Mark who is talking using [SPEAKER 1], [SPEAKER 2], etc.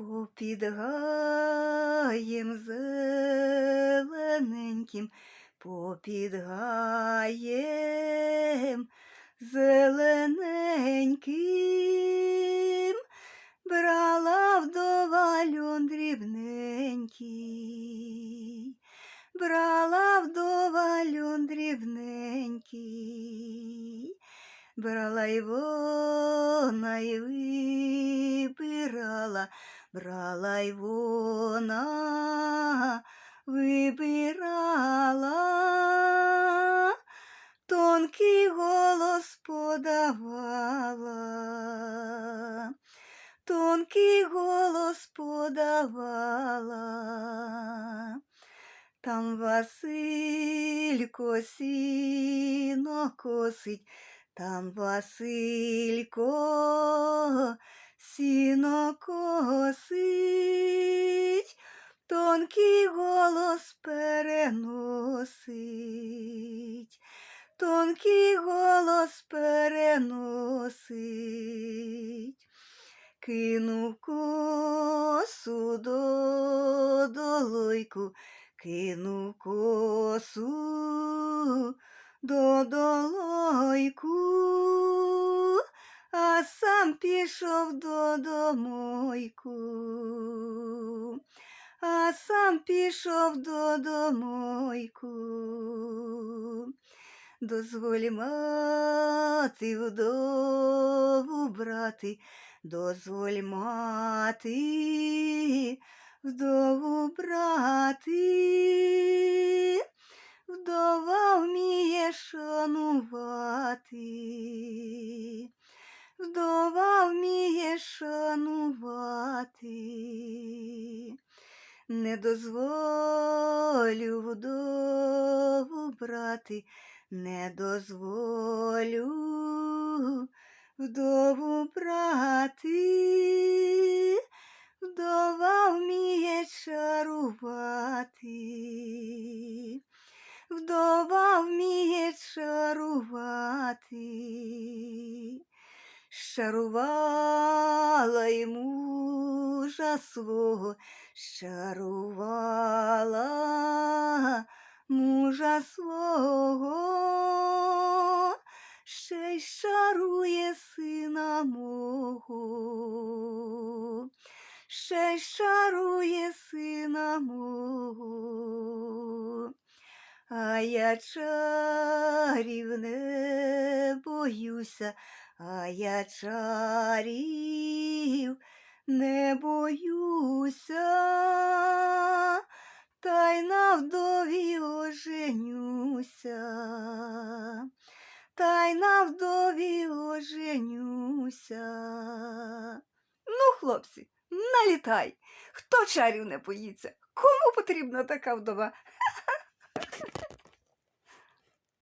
[SPEAKER 1] Попід гаєм зелененьким, попід гаєм зелененьким, брала вдова льон дрібненький, брала вдова льон дрібненький, брала й вона й вибирала, брала й вона вибирала, тонкий голос подавала, тонкий голос подавала. Там Василько сіно косить, там Василько сіно косить, тонкий голос переносить, тонкий голос переносить. Кинув косу до долойку, кинув косу сам пішов до домойку, а сам пішов до домойку. Дозволь мати вдову брати, дозволь мати вдову брати, вдова вміє шанувати, шанувати. Не дозволю вдову брати, не дозволю вдову брати, вдова вміє чарувати, Щарувала й мужа свого, щарувала мужа свого, ще й шарує сина мого, ще шарує сина мого. А я чарів не боюся, а я чарів не боюся, та й на вдові оженюся, та й на вдові оженюся. Ну, хлопці, налітай, хто чарів не боїться, кому потрібна така вдова?